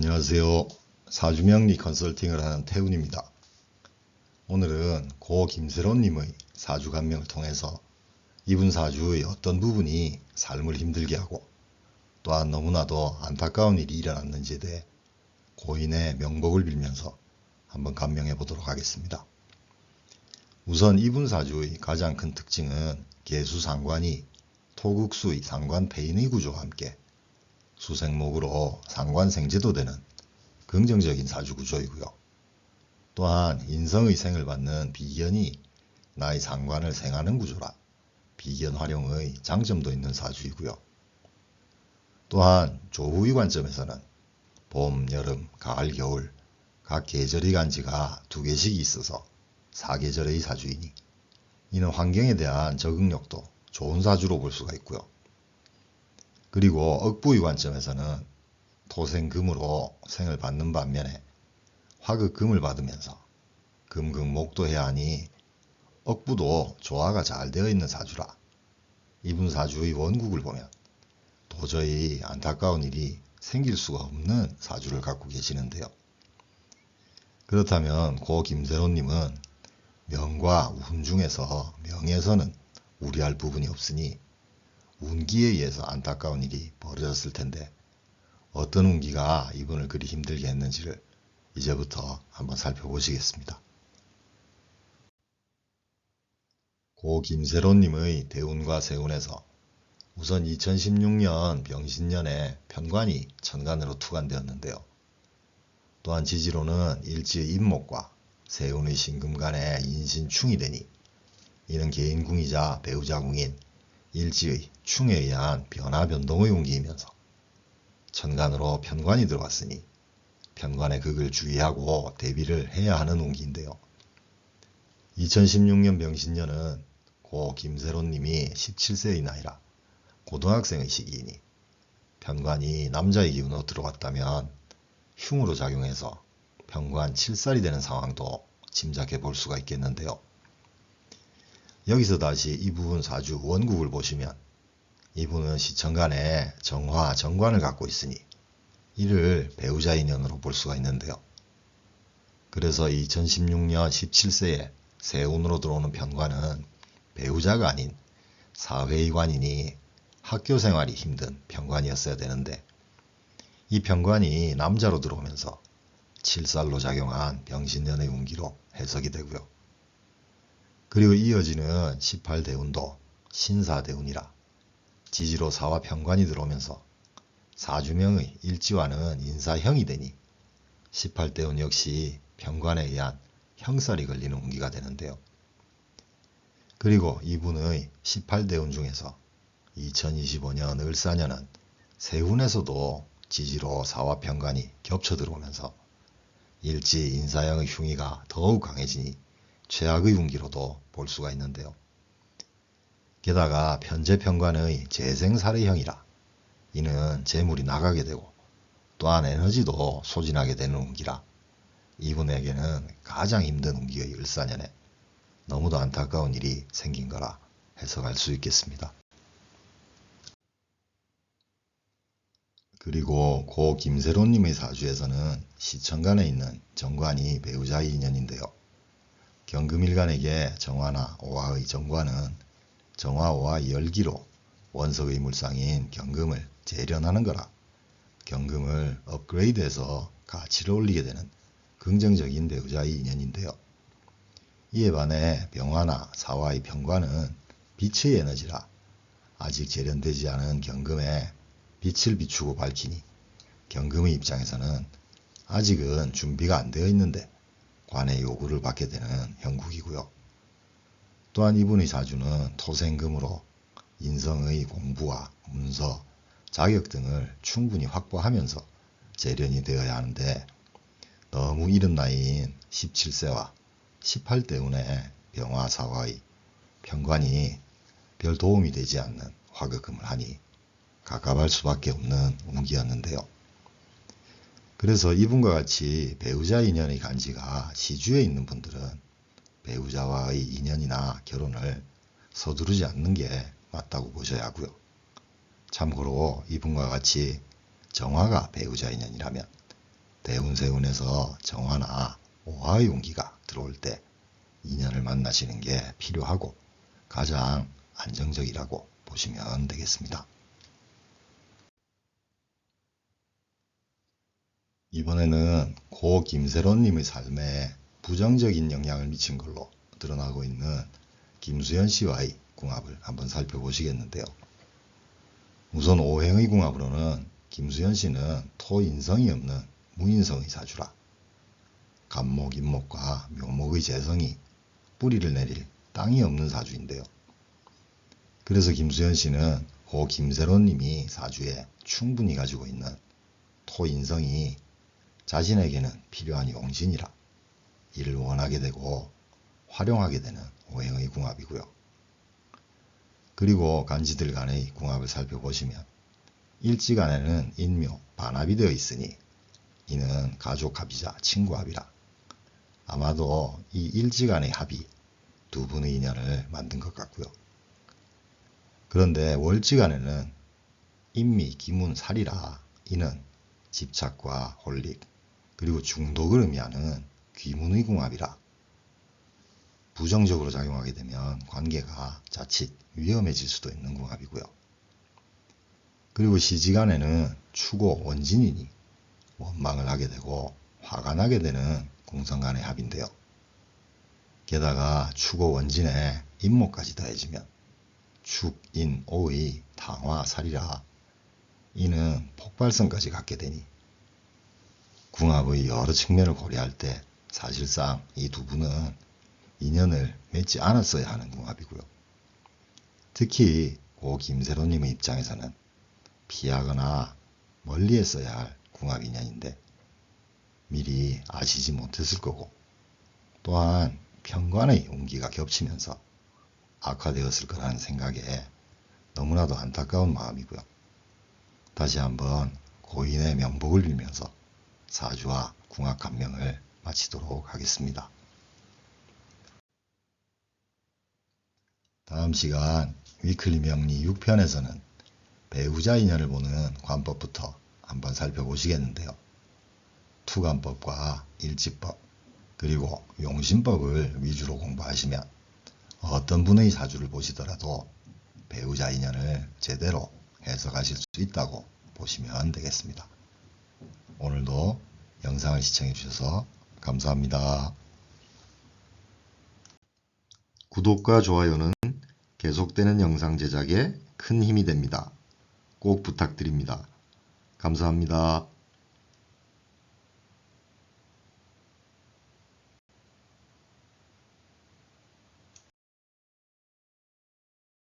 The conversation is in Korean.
안녕하세요. 사주명리 컨설팅을 하는 태훈입니다. 오늘은 고 김세론님의 사주 감명을 통해서 이분 사주의 어떤 부분이 삶을 힘들게 하고 또한 너무나도 안타까운 일이 일어났는지에 대해 고인의 명복을 빌면서 한번 감명해 보도록 하겠습니다. 우선 이분 사주의 가장 큰 특징은 개수 상관이 토국수의 상관 폐인의 구조와 함께 수생목으로 상관생제도 되는 긍정적인 사주구조이고요. 또한 인성의 생을 받는 비견이 나의 상관을 생하는 구조라 비견 활용의 장점도 있는 사주이고요. 또한 조후의 관점에서는 봄, 여름, 가을, 겨울 각 계절의 간지가 두 개씩 있어서 사계절의 사주이니 이는 환경에 대한 적응력도 좋은 사주로 볼 수가 있고요. 그리고 억부의 관점에서는 토생금으로 생을 받는 반면에 화극금을 받으면서 금극목도 해야 하니 억부도 조화가 잘 되어 있는 사주라 이분 사주의 원국을 보면 도저히 안타까운 일이 생길 수가 없는 사주를 갖고 계시는데요. 그렇다면 고 김세로님은 명과 운 중에서 명에서는 우려할 부분이 없으니 운기에 의해서 안타까운 일이 벌어졌을 텐데 어떤 운기가 이분을 그리 힘들게 했는지를 이제부터 한번 살펴보시겠습니다. 고 김세로님의 대운과 세운에서 우선 2016년 병신년에 편관이 천간으로 투관되었는데요. 또한 지지로는 일지의 임목과 세운의 신금간에 인신충이 되니 이는 개인궁이자 배우자궁인 일지의 충에 의한 변화 변동의 운기이면서 천간으로 편관이 들어왔으니 편관의 극을 주의하고 대비를 해야 하는 운기인데요. 2016년 병신년은 고 김세론님이 17세의 나이라 고등학생의 시기이니 편관이 남자의 기운으로 들어왔다면 흉으로 작용해서 편관 7살이 되는 상황도 짐작해 볼 수가 있겠는데요. 여기서 다시 이 부분 사주 원국을 보시면 이분은 시청간에 정화, 정관을 갖고 있으니 이를 배우자 인연으로 볼 수가 있는데요. 그래서 2016년 17세에 세운으로 들어오는 편관은 배우자가 아닌 사회의관이니 학교 생활이 힘든 편관이었어야 되는데 이 편관이 남자로 들어오면서 7살로 작용한 병신년의 운기로 해석이 되고요. 그리고 이어지는 18대운도 신사대운이라 지지로 사와 편관이 들어오면서 사주명의 일지와는 인사형이 되니 18대운 역시 편관에 의한 형살이 걸리는 운기가 되는데요. 그리고 이분의 18대운 중에서 2025년 을사년은 세운에서도 지지로 사와 편관이 겹쳐 들어오면서 일지 인사형의 흉의가 더욱 강해지니 최악의 운기로도 볼 수가 있는데요. 게다가 편제편관의 재생살해형이라 이는 재물이 나가게 되고 또한 에너지도 소진하게 되는 운기라 이분에게는 가장 힘든 운기의 을사년에 너무도 안타까운 일이 생긴 거라 해석할 수 있겠습니다. 그리고 고 김세론님의 사주에서는 시청간에 있는 정관이 배우자의 인연인데요. 경금일간에게 정화나 오화의 정관은 정화 오화 열기로 원석의 물상인 경금을 재련하는 거라 경금을 업그레이드해서 가치를 올리게 되는 긍정적인 배우자의 인연인데요. 이에 반해 병화나 사화의 병관은 빛의 에너지라 아직 재련되지 않은 경금에 빛을 비추고 밝히니 경금의 입장에서는 아직은 준비가 안 되어 있는데 관의 요구를 받게 되는 형국이고요. 또한 이분의 사주는 토생금으로 인성의 공부와 문서, 자격 등을 충분히 확보하면서 재련이 되어야 하는데 너무 이른 나이인 17세와 18대 운의 병화사화의 편관이 별 도움이 되지 않는 화극금을 하니 가깝할 수밖에 없는 운기였는데요. 그래서 이분과 같이 배우자 인연의 간지가 시주에 있는 분들은 배우자와의 인연이나 결혼을 서두르지 않는 게 맞다고 보셔야 하고요. 참고로 이분과 같이 정화가 배우자 인연이라면 대운세운에서 정화나 오화의 운기가 들어올 때 인연을 만나시는 게 필요하고 가장 안정적이라고 보시면 되겠습니다. 이번에는 고 김세론님의 삶에 부정적인 영향을 미친 걸로 드러나고 있는 김수현 씨와의 궁합을 한번 살펴보시겠는데요. 우선 오행의 궁합으로는 김수현 씨는 토인성이 없는 무인성의 사주라 간목, 인목과 묘목의 재성이 뿌리를 내릴 땅이 없는 사주인데요. 그래서 김수현 씨는 고 김세론님이 사주에 충분히 가지고 있는 토인성이 자신에게는 필요한 용신이라 이를 원하게 되고 활용하게 되는 오행의 궁합이고요. 그리고 간지들 간의 궁합을 살펴보시면 일지간에는 인묘, 반합이 되어 있으니 이는 가족합이자 친구합이라 아마도 이 일지간의 합이 두 분의 인연을 만든 것 같고요. 그런데 월지간에는 인미, 기문, 살이라 이는 집착과 홀릭 그리고 중독을 의미하는 귀문의 궁합이라 부정적으로 작용하게 되면 관계가 자칫 위험해질 수도 있는 궁합이고요. 그리고 시지간에는 추고 원진이니 원망을 하게 되고 화가 나게 되는 공성 간의 합인데요. 게다가 추고 원진에 인목까지 더해지면 축, 인, 오의 당화, 살이라 이는 폭발성까지 갖게 되니 궁합의 여러 측면을 고려할 때 사실상 이 두 분은 인연을 맺지 않았어야 하는 궁합이고요. 특히 고 김세로님의 입장에서는 피하거나 멀리 했어야 할 궁합 인연인데 미리 아시지 못했을 거고 또한 편관의 운기가 겹치면서 악화되었을 거라는 생각에 너무나도 안타까운 마음이고요. 다시 한번 고인의 명복을 빌면서 사주와 궁합 감명을 마치도록 하겠습니다. 다음 시간 위클리 명리 6편에서는 배우자 인연을 보는 관법부터 한번 살펴보시겠는데요. 투관법과 일지법 그리고 용신법을 위주로 공부하시면 어떤 분의 사주를 보시더라도 배우자 인연을 제대로 해석하실 수 있다고 보시면 되겠습니다. 오늘도 영상을 시청해 주셔서 감사합니다. 구독과 좋아요는 계속되는 영상 제작에 큰 힘이 됩니다. 꼭 부탁드립니다. 감사합니다.